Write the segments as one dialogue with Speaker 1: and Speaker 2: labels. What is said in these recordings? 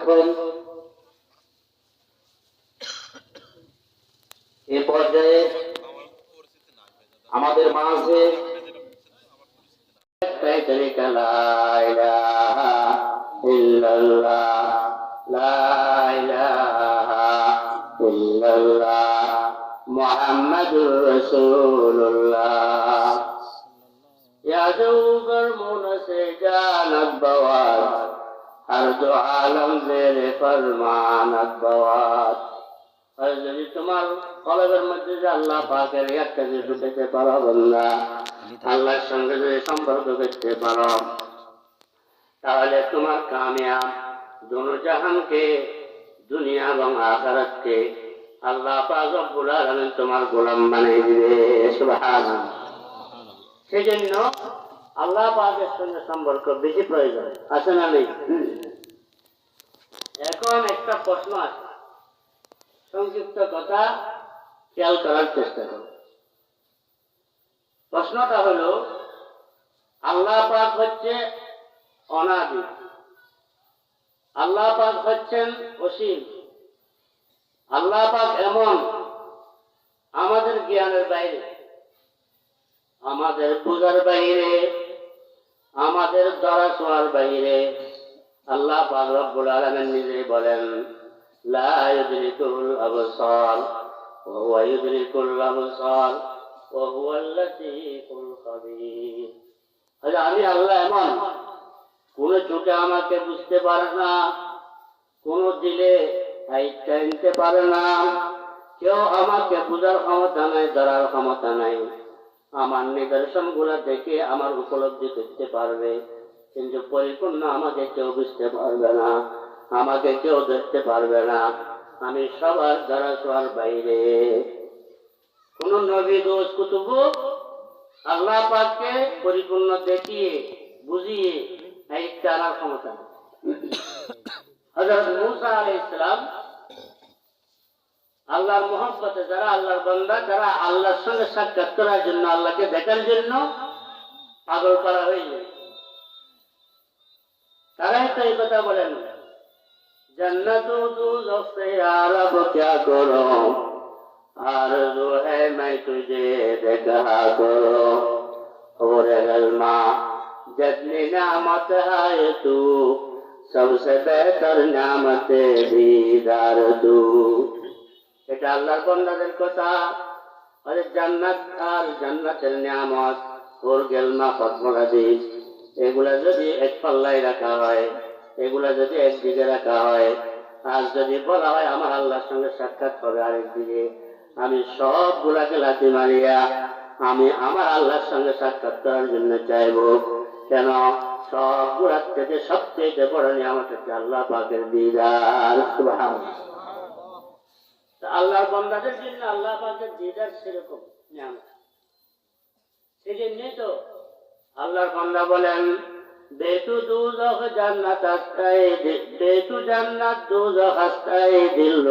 Speaker 1: এখন এ পর্যায়ে আমাদের মাঝে شريك لا إله إلا الله لا إله إلا الله محمد رسول الله يا دوب المنسي جانت আরও আলম বেড়ে ফরমান আর যদি তোমার কলেজের মধ্যে যে আল্লাহ পাকের একটা যে ঢুকেতে পারো বন্ধা, আল্লাহর সঙ্গে যদি সম্পর্ক করতে পারো, তাহলে তোমার কামিয়াব দুনু জাহানকে, দুনিয়া এবং আখারাতকে আল্লাহ পাক রব্বুল আলামিন তোমার গোলাম বানিয়ে দিবে, সুবহানাল্লাহ। সেজন্য আল্লাহ পাকের সঙ্গে সম্পর্ক বেশি প্রয়োজন। আছে না নেই? এখন একটা প্রশ্ন আছে। সংক্ষিপ্ত কথা খেয়াল করার চেষ্টা করো। প্রশ্নটা হলো, আল্লাহ পাক হচ্ছে অনাদি। আল্লাহ পাক হচ্ছেন অসীম। আল্লাহ পাক এমন আমাদের জ্ঞানের বাইরে, আমাদের পূজার বাইরে আমাদের দ্বারা শোয়ার বাইরে আল্লাহ পাক রব্বুল আলামিন নিজে বলেন আমি আল্লাহ এমন, কোন চোখে আমাকে বুঝতে পারে না, কোন দিলে নিতে পারে না, কেউ আমাকে পূজার ক্ষমতা নাই, ধরার ক্ষমতা নাই। আমার নিদর্শনগুলা দেখে আমার উপলব্ধি করতে পারবে। কিন্তু পরিপূর্ণ আমাকে কেউ বুঝতে পারবে না। আমাকে কেউ দেখতে পারবে না। আমি সবার দ্বারা সবার বাইরে। কোন নবী দোষ কুতুব? আল্লাহ পাককে পরিপূর্ণ দেখিয়ে, বুঝিয়ে সাহিত্য আনার ক্ষমতা নেই। হযরত মুসা আলাইহিস সালাম আল্লাহর মহব্বতে যারা আল্লাহর বান্দা যারা আল্লাহর সঙ্গে সাক্ষাৎ করার জন্য আল্লাহকে দেখার জন্য পাগল করা হয়ে যায় তারাই তো এই কথা বলেন जन्नत दोजख से यार अब क्या करो आरज़ू है मैं तुझे देखा करो और गलमा जतनी नामत है तू सबसे बेहतर नामत दीदार तू এটা আল্লাহর বন্দাদের কথা। আরে জান্নাত, আর জান্নাতের নিয়ামত, ওর গেলমা পদ্মরাজি এগুলা যদি এক পাল্লায় রাখা হয়, এগুলা যদি একদিকে রাখা হয়, আর যদি বলা হয় আমার আল্লাহর সঙ্গে সাক্ষাৎ হবে আরেকদিকে আমি সবগুলাকে লাথি মারিয়া, আমি আমার আল্লাহর সঙ্গে সাক্ষাৎ করার জন্য চাইব। কেন? সবগুলার থেকে সবচেয়ে বড় নিয়ামত হচ্ছে আল্লাহ পাকের দিদার। আল্লাহর বন্দাদের জন্য আল্লাহ পাকের দিদার সেরকম নিয়ামত। সেই জন্যই তো আল্লাহর বান্দা বলেন, বেতু দুজখ জান্নাত আস্তায় বেতু জান্নাত দুজখ আস্তায় দিল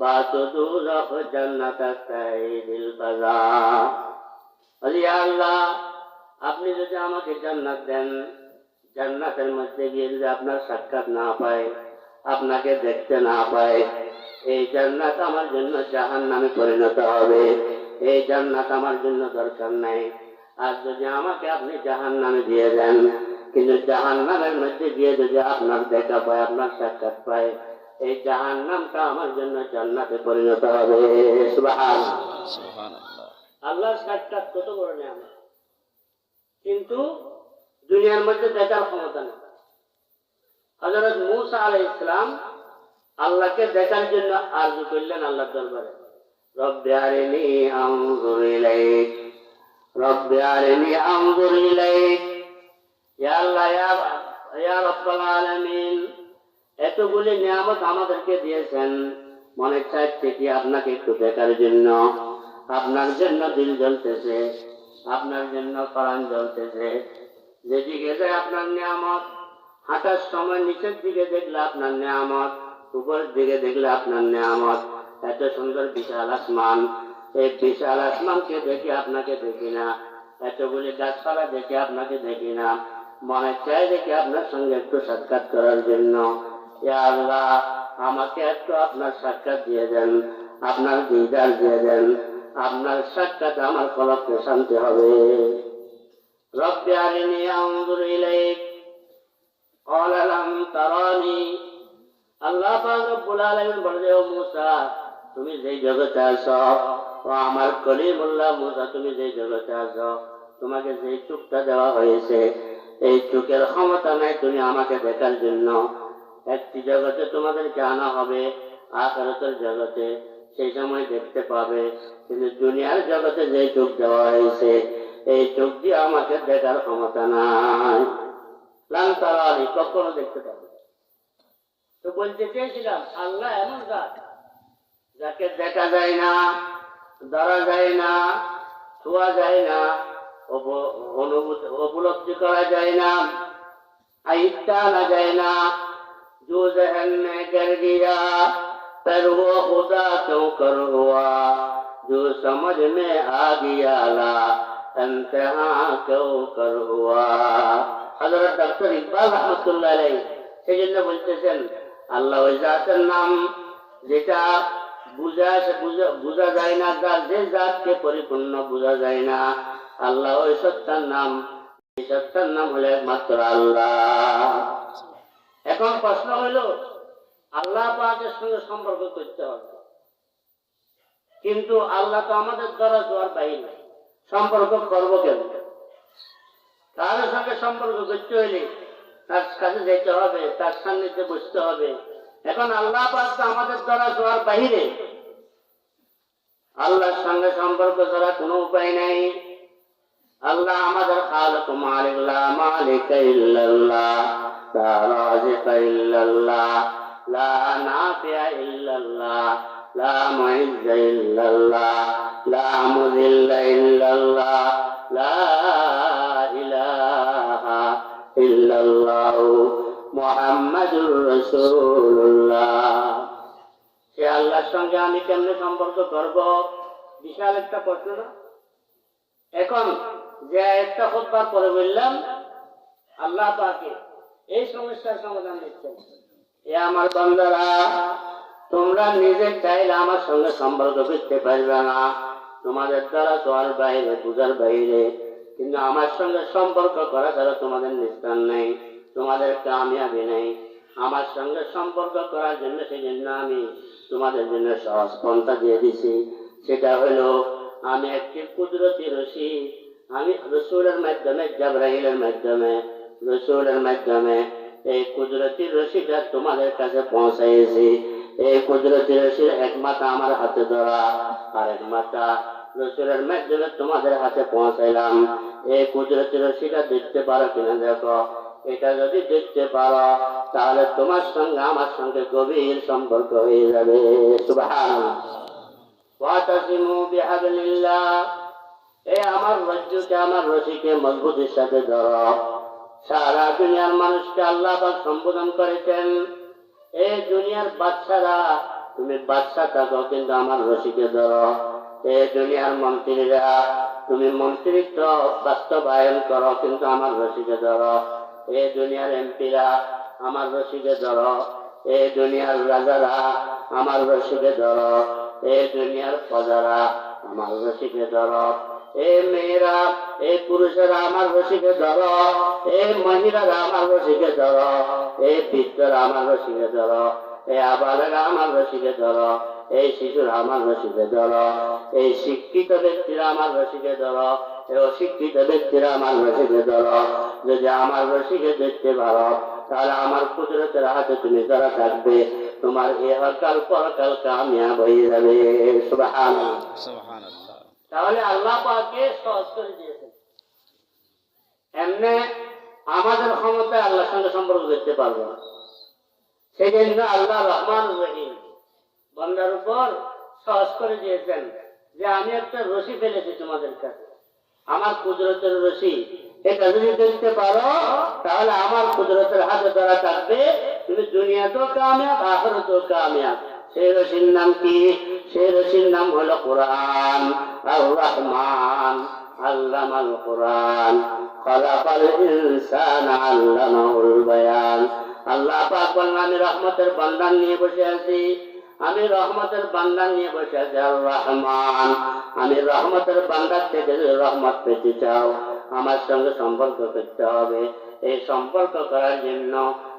Speaker 1: বাতু দুজখ জান্নাত আস্তায় দিল বাজা আল্লাহ, আপনি যদি আমাকে জান্নাত দেন, জান্নাতের মধ্যে গিয়ে যদি আপনার সাক্ষাৎ না পায় আপনাকে দেখতে না পায়। এই জান্নাত আমার জন্য জাহান নামে পরিণত হবে। এই জান্নাত আমার জন্য দরকার নাই। আর যদি আমাকে আপনি জাহান নামে দিয়ে দেন কিন্তু জাহান নামের মধ্যে দিয়ে যদি আপনার দেখা পায় আপনার সাক্ষাৎ পায় এই জাহান নামটা আমার জন্য জান্নাতে পরিণত হবে। আল্লাহর সাক্ষাৎ কত বড় নিয়ামত। কিন্তু দুনিয়ার মধ্যে দেখার ক্ষমতা নেই। হজরত মুসা আলাই ইসলাম আল্লাহকে দেখার জন্য আরজু করলেন আল্লাহ দরবারে এতগুলি নিয়ামত আমাদেরকে দিয়েছেন। মনে চাইছে কি আপনাকে একটু দেখার জন্য। আপনার জন্য দিল জ্বলতেছে, আপনার জন্য প্রাণ জ্বলতেছে। যেদিকে যায় আপনার নিয়ামত হাঁটার সময় নিচের দিকে দেখলে আপনার নিয়ামত, উপরের দিকে দেখলে আপনার নিয়ামত। এত সুন্দর বিশাল আসমান। এই বিশাল আসমানকে দেখে আপনাকে দেখি না। এতগুলি গাছপালা দেখে আপনাকে দেখি না। মনে চাই দেখে আপনার সঙ্গে একটু সাক্ষাৎ করার জন্য। আল্লাহ, আমাকে একটু আপনার সাক্ষাৎ দিয়ে দেন, আপনার দিদার দিয়ে দেন। আপনার সাক্ষাৎ আমার কলককে শান্তি হবে। রব্বি আনজুর ইলাইক। قال لم تراني আল্লাহ পাক রব্বুল আলামিন বলে ও মুসা তুমি যেই জগতে আছো ও আমার কলিমুল্লাহ মুসা তুমি যেই জগতে আছো তোমাকে যেই চুপটা দেওয়া হয়েছে এই চুকের ক্ষমতা নাই তুমি আমাকে দেখার জন্য একটি জগতে তোমাদেরকে আনা হবে আখেরাতের জগতে সেই সময় দেখতে পাবে কিন্তু দুনিয়ার জগতে যে চোখ দেওয়া হয়েছে এই চোখ দিয়ে আমাকে দেখার ক্ষমতা নাই লান্তারানি কখনো দেখতে পাবে না। তো বলতে চেয়েছিলাম আল্লাহ এমন গাছ যাকে দেখা যায় না ধরা যায় না ছোঁয়া যায় না উপ- অনুভূতি উপলব্ধি করা যায় না আইটা না যায় না जो जहन में कर गया पर वो खुदा क्यों कर हुआ जो समझ में आ गया ला আল্লাহ নাম যেটা বুঝা বুঝা যায় না যে পরিপূর্ণ বোঝা যায় না, আল্লাহ ওই সত্যার নাম, এই সত্যার নাম হলে একমাত্র আল্লাহ। এখন প্রশ্ন হইল আল্লাহ পাকের সঙ্গে সম্পর্ক করতে হবে। কিন্তু আল্লাহ তো আমাদের দ্বারা জোয়ার বাহিনী সম্পর্ক করব কেন তার সঙ্গে সম্পর্ক করতে হইলে তার কাছে যেতে হবে, তার সান্নিধ্যে বসতে হবে। এখন আল্লাহ পাক আমাদের দ্বারা জোয়ার বাহিরে আল্লাহর সঙ্গে সম্পর্ক ছাড়া কোনো উপায় নাই। আল্লাহ আমাদের খালক মালিক, লা মালিক ইল্লাল্লাহ, লা রাজিক ইল্লাল্লাহ, লা নাফিয়া ইল্লাল্লাহ। লা মুইজ্জ ইল্লাল্লাহ, লা মুযিল্ল ইল্লাল্লাহ, লা ইলাহা ইল্লাল্লাহ, মুহাম্মাদুর রাসূলুল্লাহ। সে আল্লাহর সঙ্গে আমি কেমনে সম্পর্ক করব? বিশাল একটা প্রশ্ন এখন যে একটা খোদবার পরে বললাম, আল্লাহ পাকে এই সমস্যার সমাধান দিচ্ছেন। এ আমার বন্ধুরা তোমরা নিজে চাইলে আমার সঙ্গে সম্পর্ক করতে পারবে না। তোমাদের দ্বারা চোয়ার বাইরে, পূজার বাইরে। কিন্তু আমার সঙ্গে সম্পর্ক করা ছাড়া তোমাদের নিস্তার নেই। তোমাদের কামিয়াবি নেই। আমার সঙ্গে সম্পর্ক করার জন্য সেই জন্য আমি তোমাদের জন্য সহজ পন্থা দিয়ে দিছি। সেটা হলো, আমি একটি কুদরতি রশি। আমি রসুলের মাধ্যমে, জাবরাইলের মাধ্যমে, রসুলের মাধ্যমে এই কুদরতি রশিটা তোমাদের কাছে পৌঁছাইছি। এই কুদরতি রশির এক মাথা আমার হাতে ধরা আর এক মাথা রসুলের মাধ্যমে তোমাদের হাতে পৌঁছাইলাম। এই কুদরতি রশিটা দেখতে পারো কিনা দেখো। এটা যদি দেখতে পারো, তাহলে তোমার সঙ্গে আমার সঙ্গে গভীর সম্পর্ক হয়ে যাবে। ওয়াতাসিমু এই আমার রজ্জুকে, আমার রশিকে মজবুতির সাথে ধরো। সারা দুনিয়ার মানুষকে আল্লাহ সম্বোধন করেছেন। এই দুনিয়ার বাচ্চারা তুমি বাচ্চা থাকো কিন্তু আমার রশিকে ধরো। এই দুনিয়ার মন্ত্রীরা, তুমি মন্ত্রিত্ব বাস্তবায়ন করো, কিন্তু আমার রশিকে ধরো। এই দুনিয়ার এমপিরা, আমার রশিকে ধরো। এই দুনিয়ার রাজারা, আমার রশিকে ধরো। এই দুনিয়ার প্রজারা, আমার রশিকে ধরো। এই মেয়েরা, এ পুরুষেরা আমার রশিকে ধরো এই মহিলারা আমার রশিকে ধরো এই বৃদ্ধরা আমার রশিকে ধরো, এ আবালেরা আমার রশিকে ধর এই শিশুরা আমার রশিকে ধরো এই শিক্ষিত ব্যক্তিরা আমার রশিকে ধরো এই অশিক্ষিত ব্যক্তিরা আমার রশিকে ধরো। যদি আমার রশিকে দেখতে পারো, তাহলে আমার কুদরতের হাতে তুমি ধরা থাকবে। তোমার ইহকাল পরকাল কামিয়াব হয়ে যাবে সুবহানাল্লাহ। তাহলে আল্লাহ পাকে সহজ করে দিয়েছেন। এমনি আমাদের ক্ষমতায় আল্লাহর সঙ্গে সম্পর্ক করতে পারব না। সেই জন্য আল্লাহ রহমান রহিম বন্দার উপর সহজ করে দিয়েছেন যে আমি একটা রশি ফেলেছি তোমাদের কাছে। আমার কুদরতের রশি, এটা যদি দেখতে পারো, তাহলে আমার কুদরতের হাতে ধরা থাকবে। তুমি দুনিয়াতেও কামিয়াব, আখরতেও কামিয়াব। সেই রশির নাম কি? সেই রশির নাম হলো কোরআন। আর রহমান আল্লামাল কোরআন। খলাকাল ইনসান আল্লামাহুল বায়ান। আল্লাহ পাক আমি রহমতের বান্দান নিয়ে বসে আছি। আমি রহমতের বান্দান নিয়ে বসে আছি আর রহমান। আমি রহমতের বান্দার থেকে রহমত পেতে চাও, আমার সঙ্গে সম্পর্ক করতে হবে। এই সম্পর্ক করার জন্য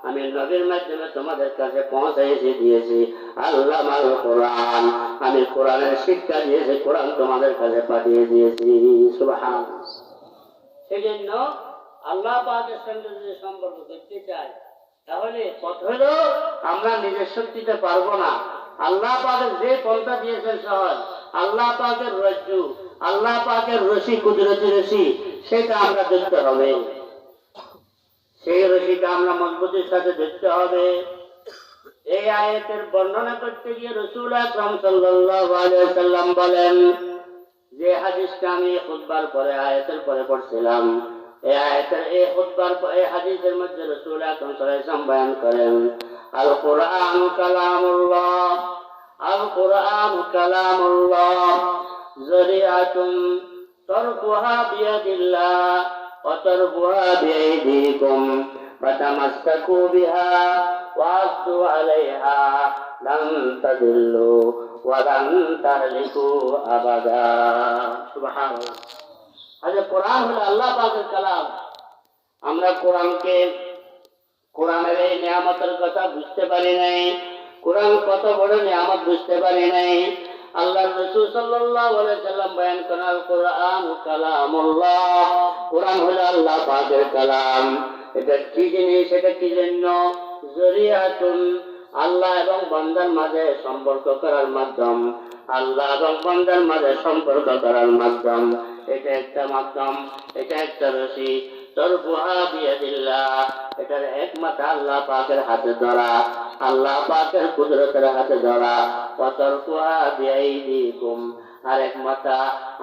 Speaker 1: আমি নবীর মাধ্যমে তোমাদের কাছে পৌঁছাইছি, দিয়েছি আল্লাহ মাল কোরআন। আমি কোরআনের শিক্ষা দিয়েছি, কোরআন তোমাদের কাছে পাঠিয়ে দিয়েছি। সুবহান সেজন্য আল্লাহ পাকের সঙ্গে যদি সম্পর্ক করতে চাই তাহলে পথ হলো আমরা নিজের শক্তিতে পারব না। আল্লাহ পাকের যে পন্থা দিয়েছেন সহজ, আল্লাহ পাকের রজ্জু, আল্লাহ পাকের রশি কুদরতি রশি, সেটা আমরা দেখতে হবে। সেই রশিটা আমরা মজবুতির সাথে ধরতে হবে। এই আয়াতের বর্ণনা করতে গিয়ে রসুল আকরম সাল্লাম বলেন, যে হাদিসটা আমি খুতবার পরে, আয়াতের পরে পড়ছিলাম, এই আয়াতের, এই খুতবার প- এই হাদিসের মধ্যে রসুল আকরম ওয়াসাল্লাম বয়ান করেন আল কোরআন কালামুল্লাহ আল কোরআন কালামুল্লাহ জরিআতুন তরকুহা বিয়াদিল্লাহ وتركها بأيديكم فتمسكوا بها وعضوا عليها لن تضلوا ولن تهلكوا أبدا سبحان الله আচ্ছা কোরআন হলো আল্লাহ পাকের কালাম আমরা কোরআনকে কোরআনের এই নিয়ামতের কথা বুঝতে পারি নাই কোরআন কত বড় নিয়ামত বুঝতে পারি নাই আল্লাহ রসুল আলাইহি সাল্লাম বয়ান আল কোরআন কালামুল্লাহ। কোরআন হলো আল্লাহ পাকের কালাম। এটা কি জিনিস? এটা কি জন্য? জরিয়াতুন, আল্লাহ এবং বান্দার মাঝে সম্পর্ক করার মাধ্যম। আল্লাহ এবং বান্দার মাঝে সম্পর্ক করার মাধ্যম। এটা একটা মাধ্যম, এটা একটা রশি। তরফুহা বিয়াদিল্লাহ এটার হাতে ধরা। আল্লাহ পাকের কুদরতের হাতে ধরা। আর একমাত্র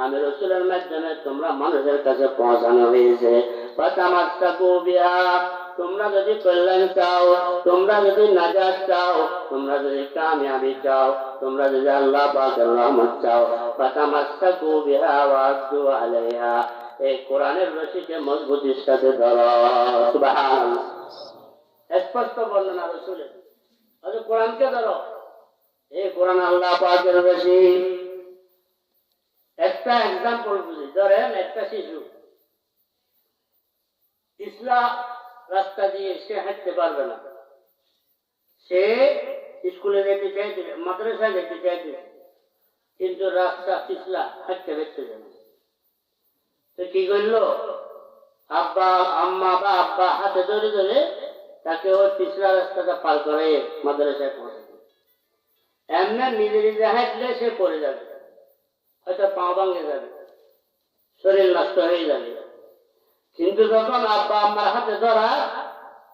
Speaker 1: আমি রসুলের মাধ্যমে তোমরা কাছে পৌঁছানো তোমরা যদি কল্যাণ চাও, তোমরা যদি নাজাত চাও, তোমরা যদি কামিয়াবি চাও, তোমরা যদি আল্লাহ পাকের রহমত চাও পাতামাত্তাকু বিহা ওয়াদু আলাইহা। এই কোরআনের রশিকে মজবুতির সাথে ধরো স্পষ্ট বর্ণনা রসুলের। আচ্ছা কোরআনকে ধরো। এই কোরআন আল্লাহ পাকের রশি। একটা এক্সাম্পল বুঝি, ধরেন একটা শিশু। পিছলা রাস্তা দিয়ে সে হাঁটতে পারবে না। সে স্কুলে যেতে চাইছে মাদ্রাসায় যেতে চাইছে কিন্তু রাস্তা পিছলা হাঁটতে পারছে না। তো কি করল? আব্বা, আম্মা বা আব্বা হাতে ধরে ধরে তাকে ওই পিছলা রাস্তাটা পার করে মাদ্রাসায় পৌঁছে এমনি নিজে নিজে হাঁটলে সে পড়ে যাবে, হয়তো পা ভাঙে যাবে, শরীর নষ্ট হয়ে যাবে। কিন্তু যখন আব্বা, আম্মার হাতে ধরা,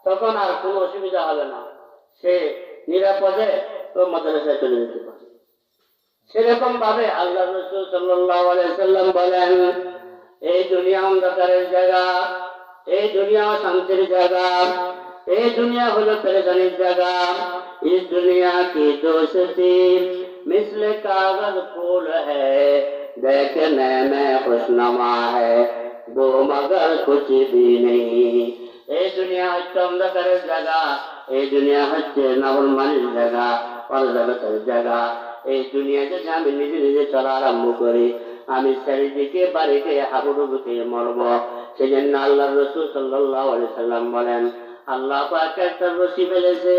Speaker 1: তখন আর কোনো অসুবিধা হবে না। সে নিরাপদে ও মাদ্রাসায় চলে যেতে পারে। সেরকম ভাবে আল্লাহ রসুল সাল্লাহ সাল্লাম বলেন এই দুনিয়া অন্ধকারের জায়গা এই দুনিয়া শান্তির জায়গা এই দুনিয়া হলো পেরেশানির জায়গা इस दुनिया की दोस्ती मिसल कागज फूल है देखने में खुशनुमा है वो मगर कुछ भी नहीं এই দুনিয়া হচ্ছে অন্ধকারের জায়গা এই দুনিয়া হচ্ছে নবলমানির জায়গা অর্জগতের জায়গা এই দুনিয়া যদি আমি নিজে নিজে চলা আরম্ভ করি আমি চারিদিকে বাড়িতে হাবুডুবুকে মরব। সেই জন্য আল্লাহ রসুল সাল্লাহ সাল্লাম বলেন, আল্লাহ পাক একটা রশি ফেলেছে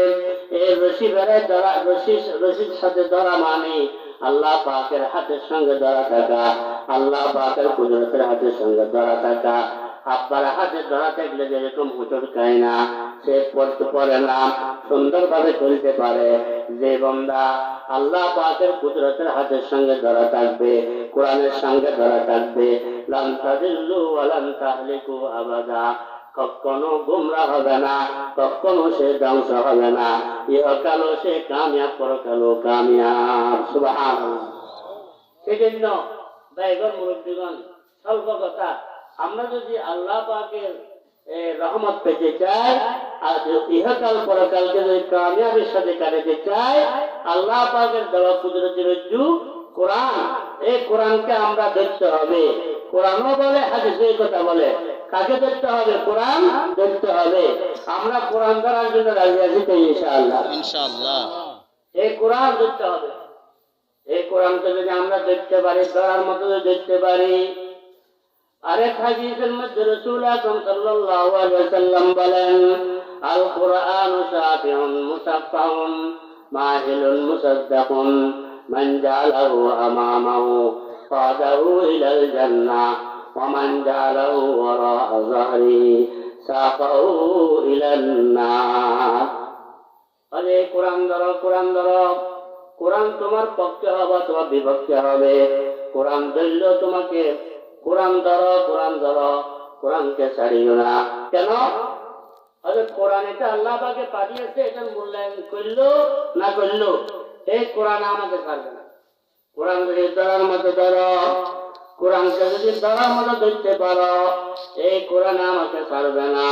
Speaker 1: এই রশি ফেলে ধরা, রশি, রশির সাথে ধরা মানে আল্লাহ পাকের হাতের সঙ্গে ধরা থাকা। আল্লাহ পাকের কুদরতের হাতের সঙ্গে ধরা থাকা। আব্বার হাতে ধরা থাকলে যেরকম হুচট খায় না। সে পড়তে পারে না। সুন্দরভাবে চলতে পারে। যে বন্দা আল্লাহ পাকের কুদরতের হাতের সঙ্গে ধরা থাকবে, কোরআনের সঙ্গে ধরা থাকবে লাম তাদিল্লু ওয়ালাম তাহলিকু আবাদা। কখনো গুমরা হবে না, কখনো সে ধ্বংস হবে না। ইহকালও সে কামিয়াব, পরকালও কামিয়াব। সুবহান সেজন্য বাইগর মুরব্বীগণ, স্বল্প কথা আমরা যদি আল্লাহ পাকের রহমত পেতে চায় আর ইহকাল পরকালকে যদি কামিয়াবির সাথে কাটাতে চায় আল্লাহ পাকের দেওয়া কুদরতের রজ্জু কোরআন এই কোরআনকে আমরা ধরতে হবে। কোরআনও বলে হাদিসে কথা বলে। কাকে দেখতে হবে? কোরআন দেখতে হবে। আমরা কোরআন ধরার জন্য রাজি আছি তো ইনশাআল্লাহ।
Speaker 2: ইনশাআল্লাহ।
Speaker 1: এই কোরআন ধরতে হবে। এই কোরআনকে যদি আমরা দেখতে পারি ধরার মতো যদি দেখতে পারি আরেক হাদিসের মধ্যে রসুল আকরম সাল্লাল্লাহু আলাইহি ওয়াসাল্লাম বলেন আল কোরআন শাফিউন মুসাফফাউন মাহিলুন মুসাদ্দাকুন মান জালাহু আমামাহু ফাদাহু ইলাল জান্নাহ ومن جعله وراء ظهره ساقه إلى النار আরে কোরআন ধরো কোরআন ধরো কোরআন তোমার পক্ষে হবে তোমার বিপক্ষে হবে কোরআন ধরল তোমাকে কোরআন ধরো কোরআন ধরো, কোরআনকে ছাড়িও না। কেন? কোরআন এটা আল্লাহ পাকে পাঠিয়েছে, এটা মূল্যায়ন করল না করল? এই কোরআন আমাকে ছাড়বে না। কোরআন যদি ধরার মতো ধরো, কোরআনকে যদি ধরার মতো ধরতে পারো, এই কোরআন আমাকে ছাড়বে না।